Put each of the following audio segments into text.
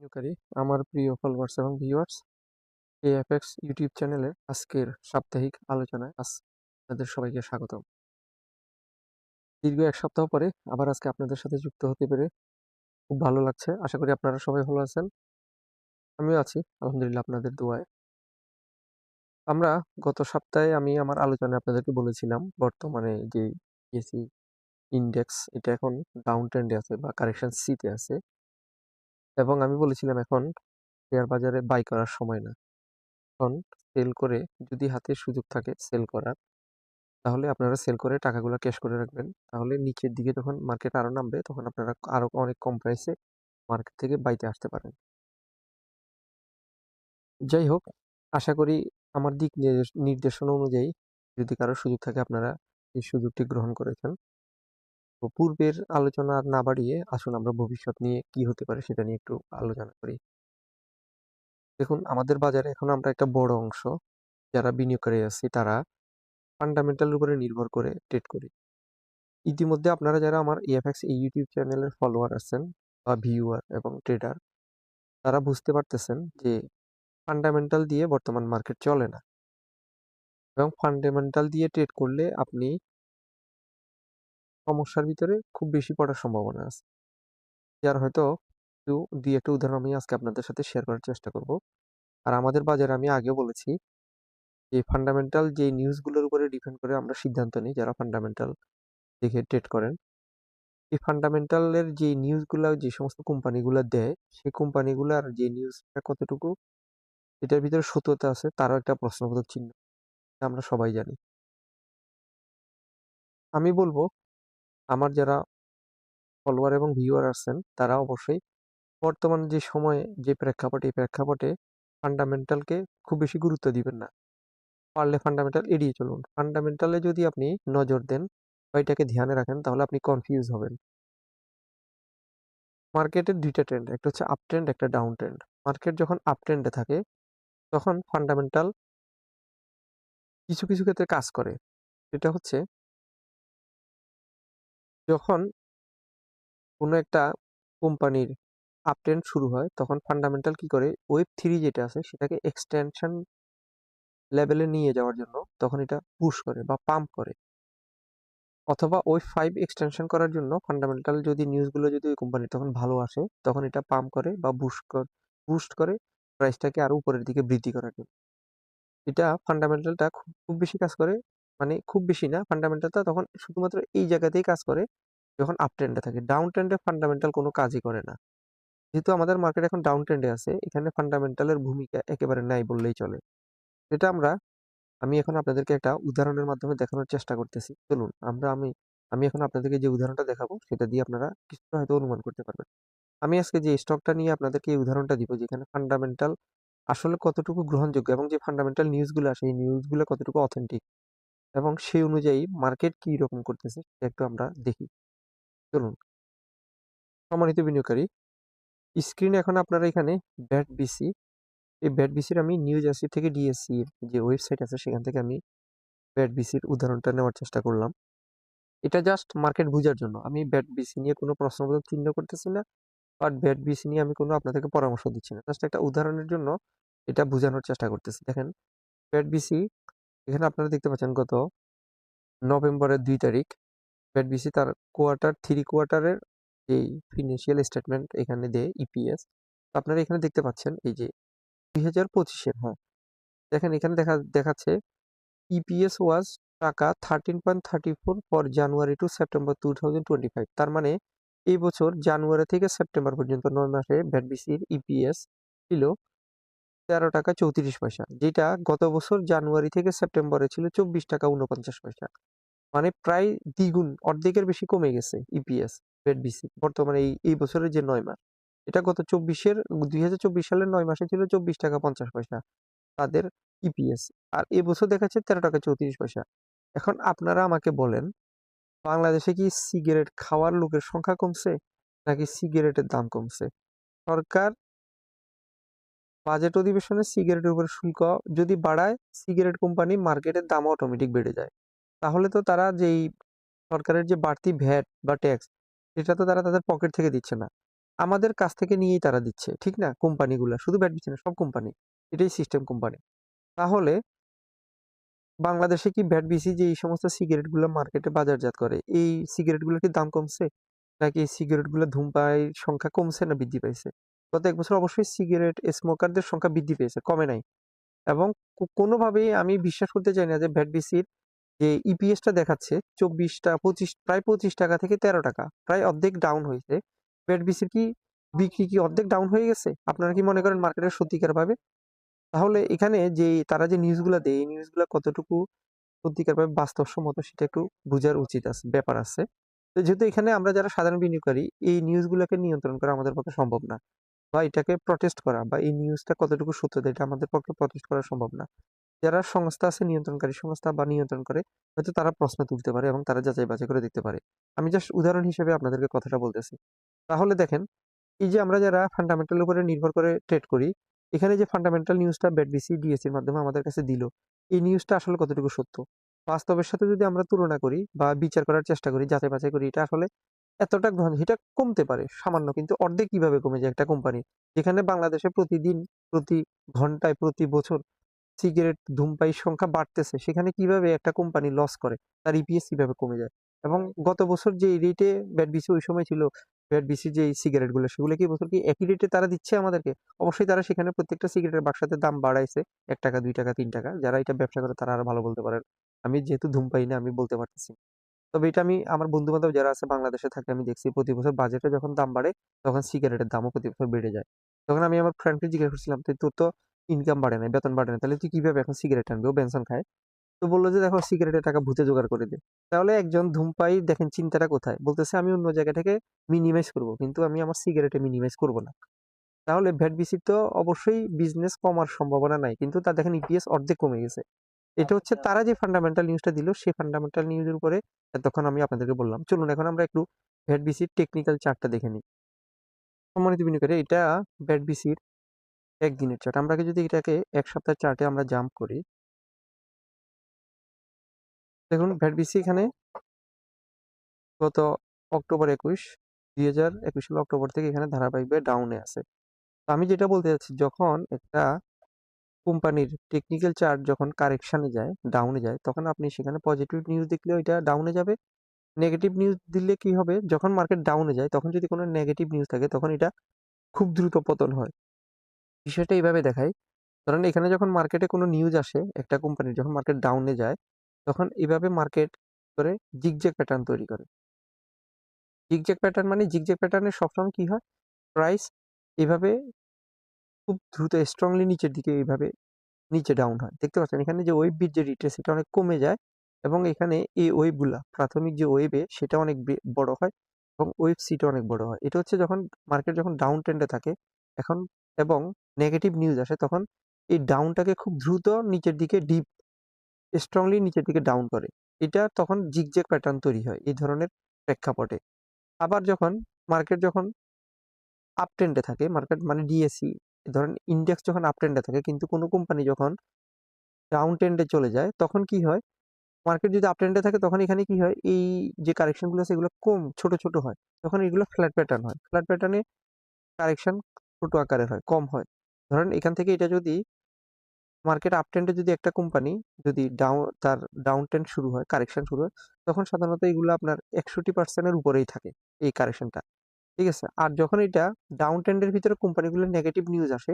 ভিডিওকারী, আমার প্রিয় ফলোয়ার্স এবং ভিউয়ার্স এএফএক্স ইউটিউব চ্যানেলের আজকের সাপ্তাহিক আলোচনায় আজ আপনাদের সবাইকে স্বাগতম। দীর্ঘ এক সপ্তাহ পরে আবার আজকে আপনাদের সাথে যুক্ত হতে পেরে খুব ভালো লাগছে। আশা করি আপনারা সবাই ভালো আছেন। আমিও আছি, আলহামদুলিল্লাহ আপনাদের দোয়ায়। আমরা গত সপ্তাহে আমি আমার আলোচনায় আপনাদেরকে বলেছিলাম, বর্তমানে যে এসি ইন্ডেক্স এটা এখন ডাউন ট্রেন্ডে আছে বা কারেকশন সিতে আছে। এবং আমি বলেছিলাম এখন শেয়ার বাজারে বাই করার সময় না। এখন সেল করে যদি হাতে সুযোগ থাকে সেল করার, তাহলে আপনারা সেল করে টাকাগুলো ক্যাশ করে রাখবেন। তাহলে নিচের দিকে যখন মার্কেট আরও নামবে, তখন আপনারা আরও অনেক কম প্রাইসে মার্কেট থেকে বাইতে আসতে পারেন। যাই হোক, আশা করি আমার দিক নির্দেশ- নির্দেশনা অনুযায়ী যদি কারও সুযোগ থাকে, আপনারা এই সুযোগটি গ্রহণ করেছেন। তো পূর্বের আলোচনা আর না বাড়িয়ে আসুন আমরা ভবিষ্যৎ নিয়ে কি হতে পারে সেটা নিয়ে একটু আলোচনা করি। দেখুন, আমাদের বাজারে এখন আমরা একটা বড় অংশ, যারা বিনিয়োগকারী আছি, তারা ফান্ডামেন্টাল উপরে নির্ভর করে ট্রেড করি। ইতিমধ্যে আপনারা যারা আমার ইএফএক্স এই ইউটিউব চ্যানেলের ফলোয়ার আছেন বা ভিউয়ার এবং ট্রেডার তারা বুঝতে পারতেছেন যে ফান্ডামেন্টাল দিয়ে বর্তমান মার্কেট চলে না। এবং ফান্ডামেন্টাল দিয়ে ট্রেড করলে আপনি সমস্যার ভিতরে খুব বেশি পড়ার সম্ভাবনা আছে। যার হয়তো একটু, দুই একটা উদাহরণ আমি আজকে আপনাদের সাথে শেয়ার করার চেষ্টা করব। আর আমাদের বাজারে আমি আগেও বলেছি, যে ফান্ডামেন্টাল যে নিউজগুলোর উপরে ডিপেন্ড করে আমরা সিদ্ধান্ত নিই, যারা ফান্ডামেন্টাল দেখে ট্রেড করেন। এই ফান্ডামেন্টালের যে নিউজগুলো যে সমস্ত কোম্পানিগুলো দেয়, সেই কোম্পানিগুলোর যে নিউজটা কতটুকু, এটার ভিতরে সত্যতা আছে, তারও একটা প্রশ্নবোধক চিহ্ন। আমরা সবাই জানি। আমি বলব আমার যারা ফলোয়ার এবং ভিউয়ার আছেন, তারা অবশ্যই বর্তমান যে সময়ে যে প্রেক্ষাপটে, এই প্রেক্ষাপটে ফান্ডামেন্টালকে খুব বেশি গুরুত্ব দিবেন না। পারলে ফান্ডামেন্টাল এড়িয়ে চলুন। ফান্ডামেন্টালে যদি আপনি নজর দেন বা এটাকে ধ্যানে রাখেন, তাহলে আপনি কনফিউজ হবেন। মার্কেটের দুইটা ট্রেন্ড একটা হচ্ছে আপ ট্রেন্ড একটা ডাউন ট্রেন্ড মার্কেট যখন আপ ট্রেন্ডে থাকে, তখন ফান্ডামেন্টাল কিছু কিছু ক্ষেত্রে কাজ করে। সেটা হচ্ছে যখন কোনো একটা কোম্পানির আপ ট্রেন্ড শুরু হয়, তখন ফান্ডামেন্টাল কি করে? ওয়েব থ্রি যেটা আছে, সেটাকে এক্সটেনশন লেভেলে নিয়ে যাওয়ার জন্য তখন এটা পুশ করে বা পাম্প করে। অথবা ওই ফাইভ এক্সটেনশন করার জন্য ফান্ডামেন্টাল যদি নিউজগুলো যদি ওই কোম্পানির তখন ভালো আসে, তখন এটা পাম্প করে বা বুস্ট করে বুস্ট করে প্রাইসটাকে আরও উপরের দিকে বৃদ্ধি করার জন্য। এটা ফান্ডামেন্টালটা খুব খুব বেশি কাজ করে মানে খুব বেশি না। ফান্ডামেন্টালটা তখন শুধুমাত্র এই জায়গাতেই কাজ করে যখন আপ ট্রেন্ডে থাকে। ডাউন ট্রেন্ডে ফান্ডামেন্টাল কোনো কাজই করে না। যেহেতু আমাদের মার্কেট এখন ডাউন ট্রেন্ডে আছে, এখানে ফান্ডামেন্টালের ভূমিকা একেবারে নাই বললেই চলে। এটা আমরা, আমি এখন আপনাদেরকে একটা উদাহরণের মাধ্যমে দেখানোর চেষ্টা করতেছি। চলুন, আমরা, আমি আমি এখন আপনাদেরকে যে উদাহরণটা দেখাবো, সেটা দিয়ে আপনারা কিছুটা হয়তো অনুমান করতে পারবেন। আমি আজকে যে স্টকটা নিয়ে আপনাদেরকে এই উদাহরণটা দিব, যেখানে ফান্ডামেন্টাল আসলে কতটুকু গ্রহণযোগ্য এবং যে ফান্ডামেন্টাল নিউজগুলো আসে, এই নিউজগুলো কতটুকু অথেন্টিক এবং সেই অনুযায়ী মার্কেট কি রকম করতেছে একটু আমরা দেখি। চলুন। সম্মানিত বিনিয়োগকারী স্ক্রিনে এখন আপনারা এখানে ব্যাট বিসি এই ব্যাট বিসির আমি নিউজ আসি থেকে ডিএসসি যে ওয়েবসাইট আছে সেখান থেকে আমি ব্যাট বিসির উদাহরণটা নেওয়ার চেষ্টা করলাম। এটা জাস্ট মার্কেট বোঝার জন্য। আমি ব্যাট বিসি নিয়ে কোনো প্রশ্নবোধক চিহ্ন করতেছি না বাট ব্যাট বিসি নিয়ে আমি কোনো আপনাদেরকে পরামর্শ দিচ্ছি না। জাস্ট একটা উদাহরণের জন্য এটা বোঝানোর চেষ্টা করতেছি। দেখেন ব্যাট বিসি এখানে আপনারা দেখতে পাচ্ছেন গত নভেম্বরের দুই তারিখ। ব্যাট বিসি তার কোয়ার্টার থ্রি কোয়ার্টারের যেই ফিনান্সিয়াল স্টেটমেন্ট এখানে দেয় ইপিএস আপনারা এখানে দেখতে পাচ্ছেন এই যে দুই হাজার পঁচিশের হ্যাঁ। দেখেন এখানে দেখা, দেখাচ্ছে ইপিএস ওয়াজ টাকা thirteen point thirty four for January to September two thousand twenty five তার মানে এই বছর জানুয়ারি থেকে সেপ্টেম্বর পর্যন্ত নয় মাসে ভ্যাটবিসির ইপিএস ছিল তেরো টাকা চৌত্রিশ পয়সা, যেটা গত বছর জানুয়ারি থেকে সেপ্টেম্বরে ছিল চব্বিশ টাকা উনপঞ্চাশ পয়সা। মানে প্রায় দ্বিগুণ, অর্ধেকের বেশি কমে গেছে ইপিএস ভ্যাটবিসি বর্তমানে এই এই বছরের যে নয় মাস। এটা গত চব্বিশের, দুই হাজার চব্বিশ সালের নয় মাসে ছিল চব্বিশ টাকা পঞ্চাশ পয়সা, তাদের ইপিএস আর এবছর দেখাচ্ছে তেরো টাকা চৌত্রিশ পয়সা। এখন আপনারা আমাকে বলেন, বাংলাদেশে কি সিগারেট খাওয়ার লোকের সংখ্যা কমছে, নাকি সিগারেটের দাম কমছে? সরকার বাজেট অধিবেশনে সিগারেটের উপরে শুল্ক যদি বাড়ায়, সিগারেট কোম্পানি মার্কেটের দাম অটোমেটিক বেড়ে যায়। তাহলে তো তারা যেই সরকারের যে বাড়তি ভ্যাট বা ট্যাক্স সেটা তো তারা তাদের পকেট থেকে দিচ্ছে না। আমাদের কাছ থেকে নিয়েই তারা দিচ্ছে, ঠিক না? কোম্পানিগুলা, শুধু ব্যাট দিচ্ছে না, সব কোম্পানি, এটাই সিস্টেম কোম্পানি। তাহলে বাংলাদেশে কি ভ্যাট বিসি যে এই সমস্ত সিগারেটগুলো মার্কেটে বাজারজাত করে, এই সিগারেটগুলোর কি দাম কমছে? নাকি এই সিগারেটগুলো ধূমপাইয়ের সংখ্যা কমছে না বৃদ্ধি পাইছে? গত এক বছর অবশ্যই সিগারেট স্মোকারদের সংখ্যা বৃদ্ধি পেয়েছে, কমে নাই। এবং কোনোভাবেই আমি বিশ্বাস করতে চাই না যে ভ্যাট বিসির যে ইপিএসটা দেখাচ্ছে, চব্বিশটা, পঁচিশ, প্রায় পঁচিশ টাকা থেকে তেরো টাকা, প্রায় অর্ধেক ডাউন হয়েছে। ভ্যাট বিসির কি বিক্রি কি অর্ধেক ডাউন হয়ে গেছে? আপনারা কি মনে করেন মার্কেটের সত্যিকার ভাবে? তাহলে এখানে যে তারা যে নিউজগুলো দেয়, এই নিউজগুলো কতটুকু সত্যিকারভাবে বাস্তবসম্মত সেটা একটু বোঝার উচিত আছে ব্যাপার আছে। তো যেহেতু এখানে আমরা যারা সাধারণ বিনিয়োগকারী, এই নিউজগুলোকে নিয়ন্ত্রণ করা আমাদের পক্ষে সম্ভব না। বা এটাকে প্রটেস্ট করা বা এই নিউজটা কতটুকু সত্যতা এটা আমাদের পক্ষে প্রটেস্ট করা সম্ভব না। যারা সংস্থা আছে, নিয়ন্ত্রণকারী সংস্থা বা নিয়ন্ত্রণ করে, হয়তো তারা প্রশ্ন তুলতে পারে এবং তারা যাচাই বাছাই করে দেখতে পারে। আমি জাস্ট উদাহরণ হিসেবে আপনাদেরকে কথাটা বলতেছি। তাহলে দেখেন, এই যে আমরা যারা ফান্ডামেন্টাল উপরে নির্ভর করে ট্রেড করি, এখানে যে ফান্ডামেন্টাল নিউজটা ব্যাটবিসি ডিএসির মাধ্যমে আমাদের কাছে দিল, এই নিউজটা আসলে কতটুকু সত্য? বাস্তবের সাথে যদি আমরা তুলনা করি বা বিচার করার চেষ্টা করি, যাচাই বাছাই করি, এটা আসলে এতটা এটা কমতে পারে, সামান্য কিন্তু অর্ধেক কীভাবে কমে যায় একটা কোম্পানি যেখানে বাংলাদেশে প্রতিদিন, প্রতি ঘন্টায়, প্রতি বছর সিগারেট ধূমপায়ীর সংখ্যা বাড়তেছে, সেখানে কীভাবে একটা কোম্পানি লস করে? তার ইপিএস কীভাবে কমে যায়? এবং গত বছর যে রেটে ব্যাট বিসি ওই সময় ছিল ব্যাট বিসি যে সিগারেটগুলো সেগুলো কি বছর কি একই রেটে তারা দিচ্ছে আমাদেরকে? অবশ্যই তারা সেখানে প্রত্যেকটা সিগারেটের বাক্সাতে দাম বাড়াইছে, এক টাকা, দুই টাকা, তিন টাকা। যারা এটা ব্যবসা করে তারা আরও ভালো বলতে পারেন। আমি যেহেতু ধূমপাই না, আমি বলতে পারতেছি। তবে এটা আমি আমার বন্ধু বান্ধব যারা আছে বাংলাদেশে থাকে আমি দেখছি প্রতি বছর বাজেটে যখন দাম বাড়ে, তখন সিগারেটের দামও প্রতি বছর বেড়ে যায়। তখন আমি আমার ফ্রেন্ডকে জিজ্ঞাসা করছিলাম, তুই, তোর তো ইনকাম বাড়ে না বেতন বাড়ে না তাহলে তুই কীভাবে এখন সিগারেট আনবি? ও বেনসন খায়। তো বলল যে, দেখো সিগারেটের টাকা ভূতে জোগাড় করে দে। তাহলে একজন ধূমপাই দেখেন চিন্তাটা কোথায়? বলতেছে, আমি অন্য জায়গা থেকে মিনিমাইজ করব, কিন্তু আমি আমার সিগারেটে মিনিমাইজ করব না। তাহলে ভ্যাট বিসি তো অবশ্যই বিজনেস কমার সম্ভাবনা নাই, কিন্তু তার দেখেন ইপিএস অর্ধেক কমে গেছে। এটা হচ্ছে আচ্ছা। তারা যে ফান্ডামেন্টাল নিউজটা দিল সেই ফান্ডামেন্টাল নিউজের উপরে এতক্ষণ আমি আপনাদেরকে বললাম। চলুন এখন আমরা একটু ভ্যাট বিসির টেকনিক্যাল চার্টটা দেখে নিই। সম্মানিত বিনিয়োগকারী এটা ভ্যাট বিসির একদিনের চার্ট আমরা যদি এটাকে এক সপ্তাহের চার্টে আমরা জাম্প করি দেখুন ভ্যাট বিসি এখানে গত অক্টোবর একুশ দুই হাজার একুশ সাল অক্টোবর থেকে এখানে ধারাবাহিকভাবে ডাউনে আছে। তো আমি যেটা বলতে চাচ্ছি যখন একটা কোম্পানির টেকনিক্যাল চার্ট যখন কারেকশানে যায় ডাউনে যায়, তখন আপনি সেখানে পজিটিভ নিউজ দেখলেও এটা ডাউনে যাবে। নেগেটিভ নিউজ দিলে কি হবে? যখন মার্কেট ডাউনে যায়, তখন যদি কোনো নেগেটিভ নিউজ থাকে, তখন এটা খুব দ্রুত পতন হয়। বিষয়টা এইভাবে দেখায় ধরেন এখানে যখন মার্কেটে কোনো নিউজ আসে, একটা কোম্পানির যখন মার্কেট ডাউনে যায়, তখন এইভাবে মার্কেট করে জিগজ্যাগ প্যাটার্ন তৈরি করে। জিগজ্যাগ প্যাটার্ন মানে জিগজ্যাগ প্যাটার্নে সবসময় কি হয়? প্রাইস এভাবে খুব দ্রুত স্ট্রংলি নিচের দিকে এইভাবে নিচে ডাউন হয়। দেখতে পাচ্ছেন এখানে যে ওয়েব বিট যে রিট্রেস সেটা অনেক কমে যায় এবং এখানে এই ওয়েবগুলা প্রাথমিক যে ওয়েবে সেটা অনেক বড় হয় এবং ওয়েব সিটা অনেক বড় হয়। এটা হচ্ছে যখন মার্কেট যখন ডাউন ট্রেন্ডে থাকে, এখন এবং নেগেটিভ নিউজ আসে, তখন এই ডাউনটাকে খুব দ্রুত নিচের দিকে ডিপ স্ট্রংলি নিচের দিকে ডাউন করে। এটা তখন জিগজ্যাগ প্যাটার্ন তৈরি হয় এই ধরনের প্রেক্ষাপটে। আবার যখন মার্কেট যখন আপ ট্রেন্ডে থাকে মার্কেট মানে ডিএসি ধরেন ইন্ডেক্স যখন আপ ট্রেন্ডে থাকে, কিন্তু কোনো কোম্পানি যখন ডাউন ট্রেন্ডে চলে যায়, তখন কি হয়? মার্কেট যদি আপ ট্রেন্ডে থাকে, তখন এখানে কি হয়? এই যে কারেকশনগুলো আছে, এগুলো কম, ছোট ছোট হয়। তখন এগুলো ফ্ল্যাট প্যাটার্ন হয়। ফ্ল্যাট প্যাটার্নে কারেকশন ছোট আকারের হয়, কম হয়। ধরেন এখান থেকে এটা যদি মার্কেট আপ ট্রেন্ডে যদি একটা কোম্পানি যদি ডাউন তার ডাউন ট্রেন্ড শুরু হয় কারেকশন শুরু হয়, তখন সাধারণত এগুলো আপনার একষট্টি পার্সেন্টের উপরেই থাকে, এই কারেকশনটা ঠিক আছে? আর যখন এটা ডাউন ট্রেন্ডের ভিতরে কোম্পানিগুলোর নেগেটিভ নিউজ আসে,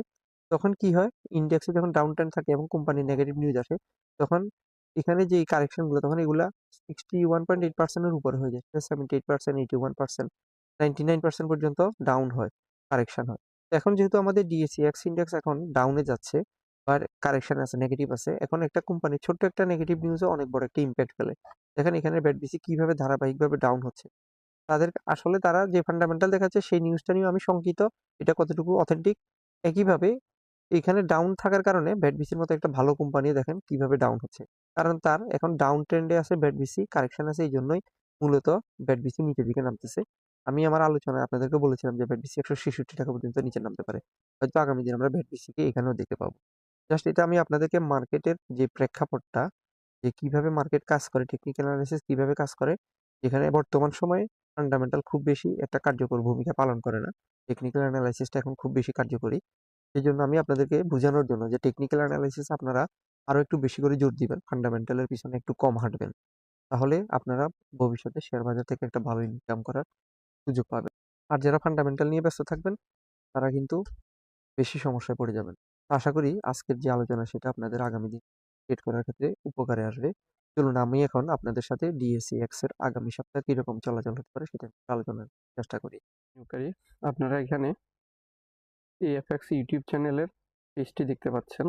তখন কি হয়? ইন্ডেক্সে যখন ডাউন ট্রেন্ড থাকে এবং কোম্পানির নেগেটিভ নিউজ আসে, তখন এখানে যে কারেকশনগুলো তখন এগুলা সিক্সটি ওয়ান পয়েন্ট এইট পার্সেন্টের উপরে হয়ে যায়। Seventy eight percent eighty one percent ninety nine percent পর্যন্ত ডাউন হয় কারেকশন হয়। এখন যেহেতু আমাদের ডিএসসি এক্স ইন্ডেক্স এখন ডাউনে যাচ্ছে বা কারেকশন আছে নেগেটিভ আছে, এখন একটা কোম্পানি ছোট্ট একটা নেগেটিভ নিউজও অনেক বড় একটা ইম্প্যাক্ট ফেলে। দেখেন এখানে ব্যাট বিসি কীভাবে ধারাবাহিকভাবে ডাউন হচ্ছে। তাদের আসলে তারা যে ফান্ডামেন্টাল দেখাচ্ছে সেই নিউজটা নিয়ে আমি শঙ্কিত। এটা কতটুকু অথেন্টিক একইভাবে এখানে ডাউন থাকার কারণে ব্যাটবিসির মতো একটা ভালো কোম্পানি দেখেন কীভাবে ডাউন হচ্ছে। কারণ তার এখন ডাউন ট্রেন্ডে আছে ব্যাটবিসি কারেকশন আছে এই জন্যই মূলত ব্যাটবিসি নিচের দিকে নামতেছে। আমি আমার আলোচনায় আপনাদেরকে বলেছিলাম যে ব্যাটবিসি একশো ছেষট্টি টাকা পর্যন্ত নিচে নামতে পারে। হয়তো আগামী দিন আমরা ব্যাটবিসিকে এখানেও দেখতে পাবো। জাস্ট এটা আমি আপনাদেরকে মার্কেটের যে প্রেক্ষাপটটা, যে কীভাবে মার্কেট কাজ করে টেকনিক্যাল অ্যানালিসিস কীভাবে কাজ করে যেখানে বর্তমান সময়ে ফান্ডামেন্টাল খুব বেশি একটা কার্যকর ভূমিকা পালন করে না। টেকনিক্যাল অ্যানালাইসিসটা এখন খুব বেশি কার্যকরী। এই জন্য আমি আপনাদেরকে বোঝানোর জন্য যে টেকনিক্যাল অ্যানালাইসিস আপনারা আরও একটু বেশি করে জোর দিবেন ফান্ডামেন্টালের পিছনে একটু কম হাঁটবেন। তাহলে আপনারা ভবিষ্যতে শেয়ার বাজার থেকে একটা ভালো ইনকাম করার সুযোগ পাবেন। আর যারা ফান্ডামেন্টাল নিয়ে ব্যস্ত থাকবেন, তারা কিন্তু বেশি সমস্যায় পড়ে যাবেন। আশা করি আজকের যে আলোচনা, সেটা আপনাদের আগামী দিন ট্রেড করার ক্ষেত্রে উপকারে আসবে। চলুন আমি এখন আপনাদের সাথে ডিএসসি এক্সের আগামী সপ্তাহে কীরকম চলাচল হতে পারে সেটা আলোচনার চেষ্টা করি। আপনারা এখানে এএফএক্স ইউটিউব চ্যানেলের পেজটি দেখতে পাচ্ছেন।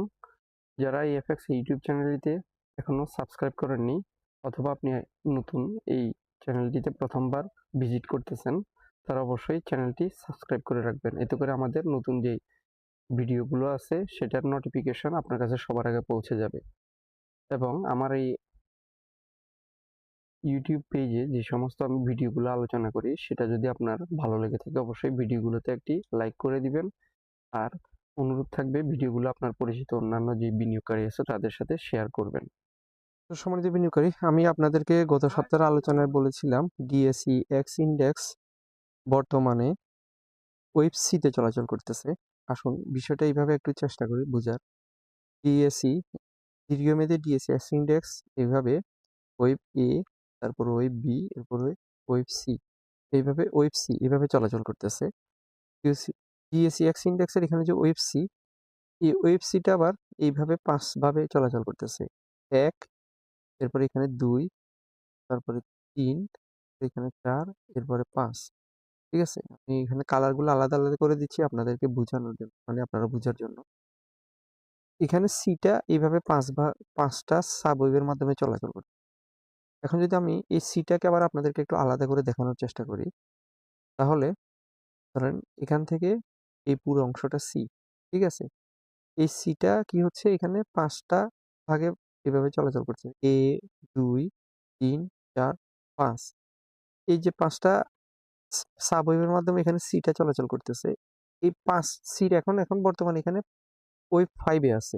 যারা এএফএক্স ইউটিউব চ্যানেলটিতে এখনও সাবস্ক্রাইব করেননি অথবা আপনি নতুন এই চ্যানেলটিতে প্রথমবার ভিজিট করতেছেন, তারা অবশ্যই চ্যানেলটি সাবস্ক্রাইব করে রাখবেন। এতে করে আমাদের নতুন যে ভিডিওগুলো আছে, সেটার নোটিফিকেশন আপনার কাছে সবার আগে পৌঁছে যাবে। এবং আমার এই ইউটিউব পেজে যে সমস্ত আমি ভিডিওগুলো আলোচনা করি সেটা যদি আপনার ভালো লেগে থাকে অবশ্যই ভিডিওগুলোতে একটি লাইক করে দিবেন। আর অনুরোধ থাকবে ভিডিওগুলো আপনার পরিচিত অন্যান্য যে বিনিয়োগকারী আছে তাদের সাথে শেয়ার করবেন। তো সম্মানিত বিনিয়োগকারী আমি আপনাদেরকে গত সপ্তাহের আলোচনায় বলেছিলাম ডিএসসি এক্স ইন্ডেক্স বর্তমানে ওয়েব সিতে চলাচল করতেছে। আসুন বিষয়টা এইভাবে একটু চেষ্টা করি বোঝার। ডিএসসি দীর্ঘমেয়াদী ডিএসসি এক্স ইন্ডেক্স এইভাবে ওয়েব এ তারপর ওয়েব বি এরপর ওয়েব সি এইভাবে ওয়েব সি এইভাবে চলাচল করতেছে। ডিএসসি এক্স ইন্ডেক্সের এখানে যে ওয়েব সি এই ওয়েব সিটা আবার এইভাবে পাঁচভাবে চলাচল করতেছে। এক, এরপরে এখানে দুই, তারপরে তিন, এখানে চার, এরপরে পাঁচ। ঠিক আছে? আমি এখানে কালারগুলো আলাদা আলাদা করে দিচ্ছি আপনাদেরকে বোঝানোর জন্য মানে আপনারা বোঝার জন্য। এখানে সিটা এইভাবে পাঁচ ভাগ পাঁচটা সাব ওয়েবের মাধ্যমে চলাচল করে এখন যদি আমি এই সিটাকে আবার আপনাদেরকে একটু আলাদা করে দেখানোর চেষ্টা করি, তাহলে ধরেন এখান থেকে এই পুরো অংশটা সি ঠিক আছে? এই সিটা কি হচ্ছে? এখানে পাঁচটা ভাগে এভাবে চলাচল করছে। এ, দুই, তিন, চার, পাঁচ। এই যে পাঁচটা সাবওয়েভের মাধ্যমে এখানে সিটা চলাচল করতেছে, এই পাঁচ সিট এখন এখন বর্তমানে এখানে ওই ফাইভে আছে।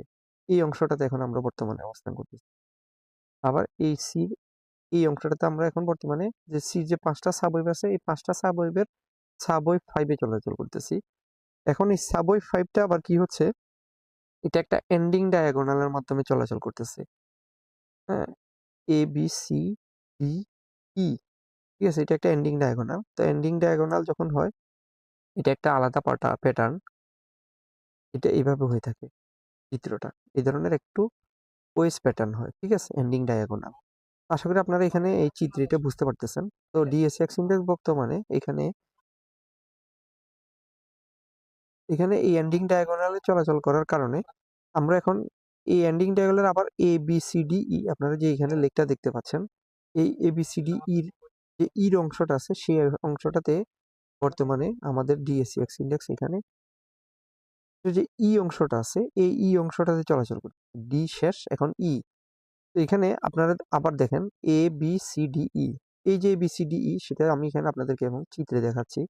এই অংশটাতে এখন আমরা বর্তমানে অবস্থান করতেছি। আবার এই সির এই অংশটাতে আমরা এখন বর্তমানে যে সি যে পাঁচটা সাবওয়েভ আছে, এই পাঁচটা সাবওয়েভের সাবওয়েভ ফাইভে চলাচল করতেছি। এখন এই সাবওয়েভ ফাইভটা আবার কি হচ্ছে? এটা একটা এন্ডিং ডায়াগোনালের মাধ্যমে চলাচল করতেছে। হ্যাঁ A B C D E ঠিক আছে? এটা একটা এন্ডিং ডায়াগোনাল তো এন্ডিং ডায়াগোনাল যখন হয়, এটা একটা আলাদা পাটা প্যাটার্ন এটা এইভাবে হয়ে থাকে চিত্রটা। এই ধরনের একটু ওয়েস প্যাটার্ন হয়, ঠিক আছে? এন্ডিং ডায়াগোনাল আশা করি আপনারা এখানে এই চিত্রটা বুঝতে পারতেছেন। তো ডিএসএক্স ইন্ডেক্স বর্তমানে এখানে এখানে এই এন্ডিং ডায়াগোনালে চলাচল করার কারণে আমরা এখন এই এন্ডিং ডায়াগোনালের আবার A B C D E আপনারা যে এখানে লেখটা দেখতে পাচ্ছেন এই এ বি সি ডি ইর যে ইর অংশটা আছে সেই অংশটাতে বর্তমানে আমাদের ডিএসসিএক্স ইন্ডেক্স এখানে যে ই অংশটা আছে এই ই অংশটাতে চলাচল করছে। ডি শেষ এখন ই তো এখানে আপনারা আবার দেখেন A B C D E এই যে বি সি ডি ই সেটা আমি এখানে আপনাদেরকে এবং চিত্রে দেখাচ্ছি।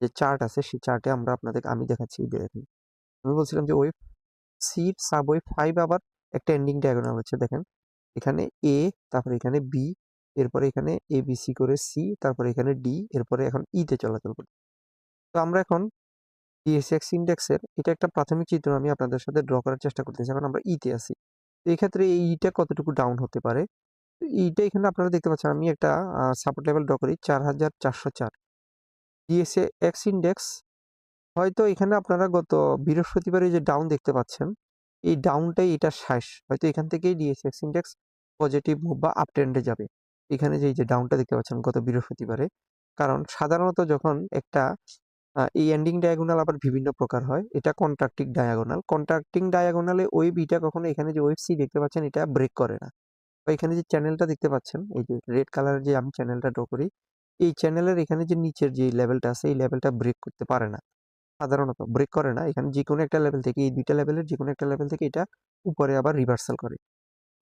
যে চার্ট আছে, সেই চার্টে আমরা আপনাদেরকে, আমি দেখাচ্ছি দেখেন। আমি বলছিলাম যে ওয়েব সির সাব ওয়েব ফাইভ আবার একটা এন্ডিং ডায়াগোনাল হচ্ছে দেখেন। এখানে এ তারপরে এখানে বি এরপরে এখানে এ বি সি করে সি তারপরে এখানে ডি এরপরে এখন ইতে চলাচল করি। তো আমরা এখন ডিএসএক্স ইন্ডেক্সের এটা একটা প্রাথমিক চিত্র আমি আপনাদের সাথে ড্র করার চেষ্টা করতেছি। এখন আমরা ইতে আছি। তো এই ক্ষেত্রে এই ইটা কতটুকু ডাউন হতে পারে? এইটা এখানে আপনারা দেখতে পাচ্ছেন, আমি একটা সাপোর্ট লেভেল ড্র করি চার হাজার চারশো চার। ডিএসএক্স ইন্ডেক্স হয়তো এখানে আপনারা গত বৃহস্পতিবারে যে ডাউন দেখতে পাচ্ছেন, এই ডাউনটাই এটা শেষ। হয়তো এখান থেকেই DSA X index positive move বা আপ ট্রেন্ডে যাবে। এখানে যে যে ডাউনটা দেখতে পাচ্ছেন গত বৃহস্পতিবারে। কারণ সাধারণত যখন একটা এই এন্ডিং ডায়াগোনাল আবার বিভিন্ন প্রকার হয়। এটা কন্ট্রাক্টিং ডায়াগোনাল কন্ট্রাক্টিং ডায়াগোনালে ওয়েব ইটা কখনো এখানে যে ওয়েব সি দেখতে পাচ্ছেন, এটা ব্রেক করে না। বা এখানে যে চ্যানেলটা দেখতে পাচ্ছেন, এই যে রেড কালারের যে আমি চ্যানেলটা ড্র করি, এই চ্যানেলের এখানে যে নিচের যে লেভেলটা আছে, এই লেভেলটা ব্রেক করতে পারে না। সাধারণত ব্রেক করে না। এখানে যে কোনো একটা লেভেল থেকে, এই দুইটা লেভেলের যে কোনো একটা লেভেল থেকে এটা উপরে আবার রিভার্সাল করে।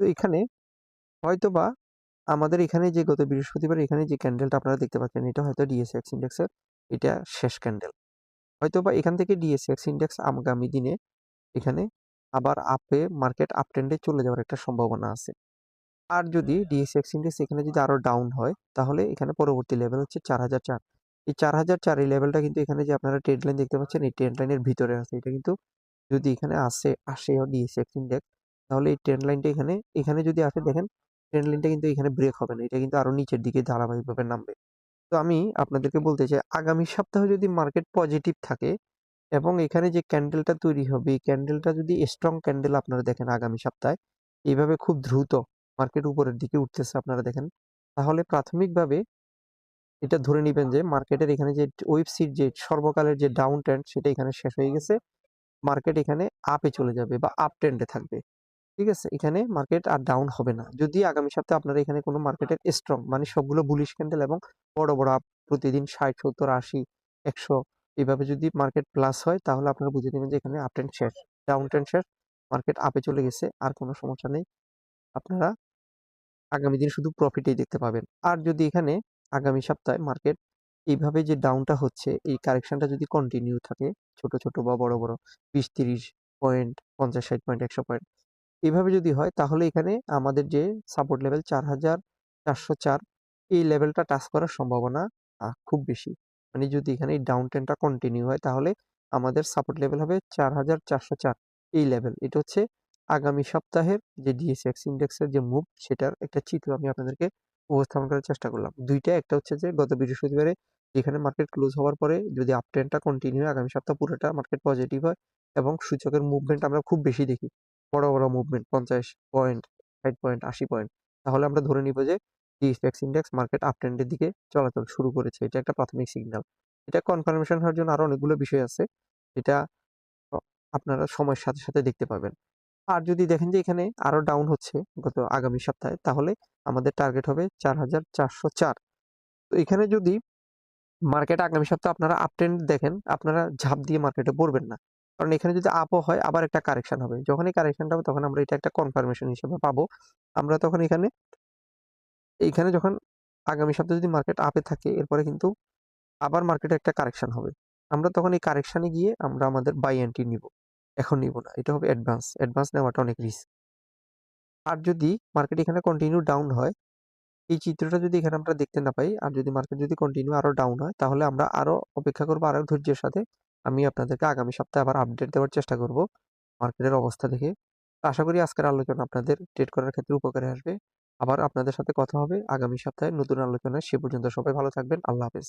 তো এখানে হয়তো বা আমাদের এখানে যে গত বৃহস্পতিবার এখানে যে ক্যান্ডেলটা আপনারা দেখতে পাচ্ছেন, এটা হয়তো ডিএসএক্স ইন্ডেক্সের এটা শেষ ক্যান্ডেল হয়তো বা এখান থেকে ডিএসএক্স ইন্ডেক্স আগামী দিনে এখানে আবার আপে মার্কেট আপ ট্রেন্ডে চলে যাওয়ার একটা সম্ভাবনা আছে। আর যদি ডিএসএক্স ইন্ডেক্স এখানে যদি আরও ডাউন হয়, তাহলে এখানে পরবর্তী লেভেল হচ্ছে চার হাজার চার। এই চার হাজার চার এই লেভেলটা কিন্তু এখানে যে আপনারা ট্রেড লাইন দেখতে পাচ্ছেন, এই ট্রেড লাইনের ভিতরে আছে। এটা কিন্তু যদি এখানে আসে আসে ডিএসএক্স ইন্ডেক্স তাহলে এই ট্রেন্ড লাইনটা এখানে এখানে যদি আসে, দেখেন ট্রেন্ড লাইনটা কিন্তু এখানে ব্রেক হবে না। এটা কিন্তু আরও নিচের দিকে ধারাবাহিকভাবে নামবে। তো আমি আপনাদেরকে বলতে চাই, আগামী সপ্তাহে যদি মার্কেট পজিটিভ থাকে এবং এখানে যে ক্যান্ডেলটা তৈরি হবে, এই ক্যান্ডেলটা যদি স্ট্রং ক্যান্ডেল আপনারা দেখেন আগামী সপ্তাহে, এইভাবে খুব দ্রুত মার্কেট উপরের দিকে উঠতেছে আপনারা দেখেন, তাহলে প্রাথমিকভাবে এটা ধরে নেবেন যে মার্কেটের এখানে যে ওয়েবসিট যে সর্বকালের যে ডাউন ট্রেন্ড সেটা এখানে শেষ হয়ে গেছে মার্কেট এখানে আপে চলে যাবে বা আপ ট্রেন্ডে থাকবে। ঠিক আছে? এখানে মার্কেট আর ডাউন হবে না। যদি আগামী সপ্তাহে আপনারা এখানে কোনো মার্কেটের স্ট্রং মানে সবগুলো বুলিশ ক্যান্ডেল এবং বড় বড় আপ প্রতিদিন ষাট, সত্তর, আশি, একশো এইভাবে যদি মার্কেট প্লাস হয়, তাহলে আপনারা বুঝে নেবেন যে এখানে আপ ট্রেন্ড শেষ ডাউন ট্রেন্ড শেষ মার্কেট আপে চলে গেছে, আর কোনো সমস্যা নেই। আপনারা আগামী দিন শুধু প্রফিটেই দেখতে পাবেন। আর যদি এখানে আগামী সপ্তাহে মার্কেট এইভাবে যে ডাউনটা হচ্ছে, এই কারেকশনটা যদি কন্টিনিউ থাকে, ছোট ছোট বা বড় বড়, বিশ, তিরিশ পয়েন্ট পঞ্চাশ, ষাট পয়েন্ট একশো পয়েন্ট এইভাবে যদি হয়, তাহলে এখানে আমাদের যে সাপোর্ট লেভেল চার হাজার চারশো চার, এই লেভেলটা টাচ করার সম্ভাবনা খুব বেশি। মানে যদি এখানে এই ডাউন ট্রেনটা কন্টিনিউ হয়, তাহলে আমাদের সাপোর্ট লেভেল হবে চার হাজার চারশো চার, এই লেভেল এটা হচ্ছে আগামী সপ্তাহের যে ডিএসএক্স ইন্ডেক্সের যে মুভ সেটার একটা চিত্র আমি আপনাদেরকে উপস্থাপন করার চেষ্টা করলাম। দুইটা, একটা হচ্ছে যে গত বৃহস্পতিবারে যেখানে মার্কেট ক্লোজ হওয়ার পরে যদি আপ ট্রেনটা কন্টিনিউ হয়, আগামী সপ্তাহ পুরোটা মার্কেট পজিটিভ হয় এবং সূচকের মুভমেন্ট আমরা খুব বেশি দেখি। বড় বড় মুভমেন্ট পঞ্চাশ পয়েন্ট ষাট পয়েন্ট আশি পয়েন্ট তাহলে আমরা ধরে নিব যে ডিএসএক্স ইন্ডেক্স মার্কেট আপ ট্রেন্ডের দিকে চলাচল শুরু করেছে। এটা একটা প্রাথমিক সিগন্যাল এটা কনফার্মেশন হওয়ার জন্য আরও অনেকগুলো বিষয় আছে। এটা আপনারা সময়ের সাথে সাথে দেখতে পাবেন। আর যদি দেখেন যে এখানে আরও ডাউন হচ্ছে গত আগামী সপ্তাহে, তাহলে আমাদের টার্গেট হবে চার হাজার চারশো চার। তো এখানে যদি মার্কেট আগামী সপ্তাহে আপনারা আপ ট্রেন্ড দেখেন, আপনারা ঝাঁপ দিয়ে মার্কেটে পড়বেন না। কারণ এখানে যদি আপও হয়, আবার একটা কারেকশন হবে। যখন এই কারেকশনটা হবে, তখন আমরা এটা একটা কনফার্মেশন হিসেবে পাবো। আমরা তখন এখানে এইখানে যখন আগামী সপ্তাহে যদি মার্কেট আপে থাকে, এরপরে কিন্তু আবার মার্কেটে একটা কারেকশন হবে। আমরা তখন এই কারেকশনে গিয়ে আমরা আমাদের বাই এন্ট্রি নিব। এখন নিব না। এটা হবে অ্যাডভান্স অ্যাডভান্স নেওয়াটা অনেক রিস্ক আর যদি মার্কেট এখানে কন্টিনিউ ডাউন হয়, এই চিত্রটা যদি এখানে আমরা দেখতে না পাই, আর যদি মার্কেট যদি কন্টিনিউ আরও ডাউন হয়, তাহলে আমরা আরও অপেক্ষা করব আরও ধৈর্যের সাথে। আমি আপনাদেরকে আগামী সপ্তাহে আবার আপডেট দেওয়ার চেষ্টা করব মার্কেটের অবস্থা দেখে। আশা করি আজকের আলোচনা আপনাদের ট্রেড করার ক্ষেত্রে উপকারে আসবে। আবার আপনাদের সাথে কথা হবে আগামী সপ্তাহে নতুন আলোচনায়। সে পর্যন্ত সবাই ভালো থাকবেন। আল্লাহ হাফেজ।